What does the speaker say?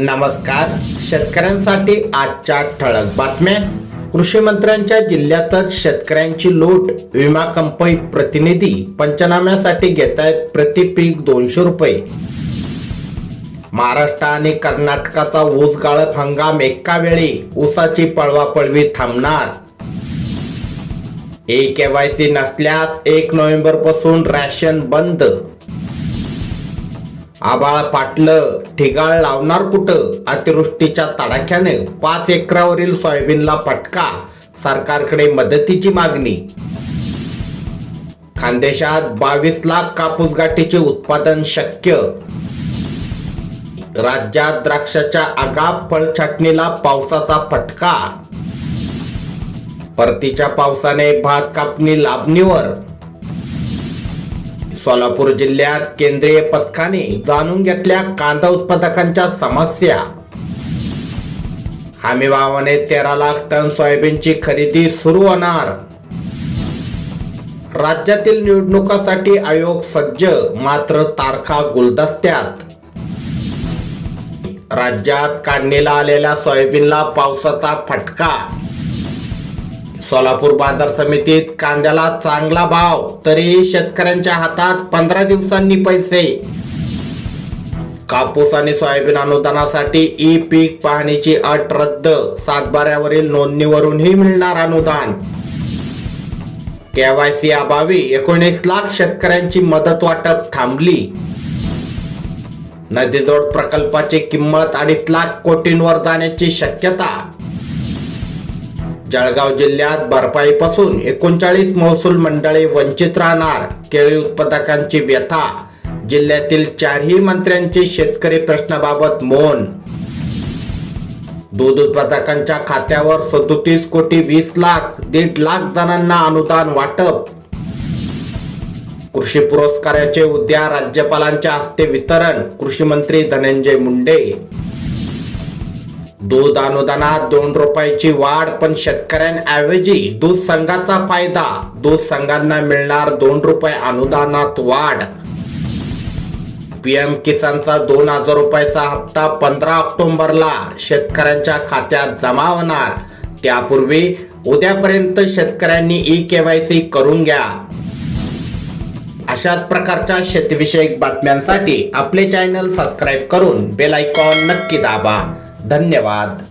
नमस्कार. शेतकऱ्यांसाठी आजच्या ठळक बातम्या. कृषी मंत्र्यांच्या जिल्ह्यातच शेतकऱ्यांची लूट विमा कंपनी प्रतिनिधी पंचनाम्यासाठी घेत आहेत प्रति पीक दोनशे रुपये. महाराष्ट्र आणि कर्नाटकाचा ऊस गाळप हंगाम एका वेळी ऊसाची पळवापळवी थांबणार. ए केवायसी नसल्यास एक नोव्हेंबरपासून रॅशन बंद. आबाळ पाटलं ठिगाळ लावणार कुठं? अतिवृष्टीच्या तडाख्याने पाच एकरावरील सोयाबीनला फटका सरकारकडे मदतीची मागणी. खानदेशात बावीस लाख कापूस गाठीचे उत्पादन शक्य. राज्यात द्राक्षाच्या आगाप फळ छाटणीला पावसाचा फटका. परतीच्या पावसाने भात कापणी लाभणीवर सोलापूर जिल्ह्यात केंद्रीय पथकाने जाणून घेतल्या कांदा उत्पादकांच्या समस्या. हमीभावाने तेरा लाख टन सोयाबीनची खरेदी सुरू होणार. राज्यातील निवडणुकासाठी आयोग सज्ज मात्र तारखा गुलदस्त्यात. राज्यात काढणीला आलेल्या सोयाबीनला पावसाचा फटका. सोलापूर बाजार समितीत कांद्याला चांगला भाव तरी शेतकऱ्यांच्या हातात पंधरा दिवसांनी पैसे. कापूस आणि सोयाबीन अनुदानासाठी ई पीक पाहणीची अट रद्द सातबाऱ्यावरील नोंदणीवरूनही मिळणार अनुदान. केवायसी अभावी एकोणीस लाख शेतकऱ्यांची मदत वाटप थांबली. नदीजोड प्रकल्पाची किंमत अडीच लाख कोटींवर जाण्याची शक्यता. जळगाव जिल्ह्यात भरपाईपासून एकोणचाळीस महसूल मंडळे वंचित राहणार. केळी उत्पादकांची व्यथा. जिल्ह्यातील चारही मंत्र्यांचे शेतकरी प्रश्नाबाबत मौन. दूध उत्पादकांच्या खात्यावर सदोतीस कोटी वीस लाख दीड लाख जणांना अनुदान वाटप. कृषी पुरस्काराचे उद्या राज्यपालांच्या हस्ते वितरण कृषी मंत्री धनंजय मुंडे. दूध अनुदानात दोन रुपयाची वाढ पण शेतकऱ्यांऐवजी दूध संघाचा फायदा. दूध संघांना मिळणार दोन रुपये अनुदानात वाढ. पीएम किसानचा दोन हजार रुपयाचा हप्ता पंधरा ऑक्टोबरला शेतकऱ्यांच्या खात्यात जमा होणार. त्यापूर्वी उद्यापर्यंत शेतकऱ्यांनी ई केवायसी करून घ्या. अशाच प्रकारच्या शेतीविषयक बातम्यांसाठी आपले चॅनल सबस्क्राईब करून बेल आयकॉन नक्की दाबा. धन्यवाद.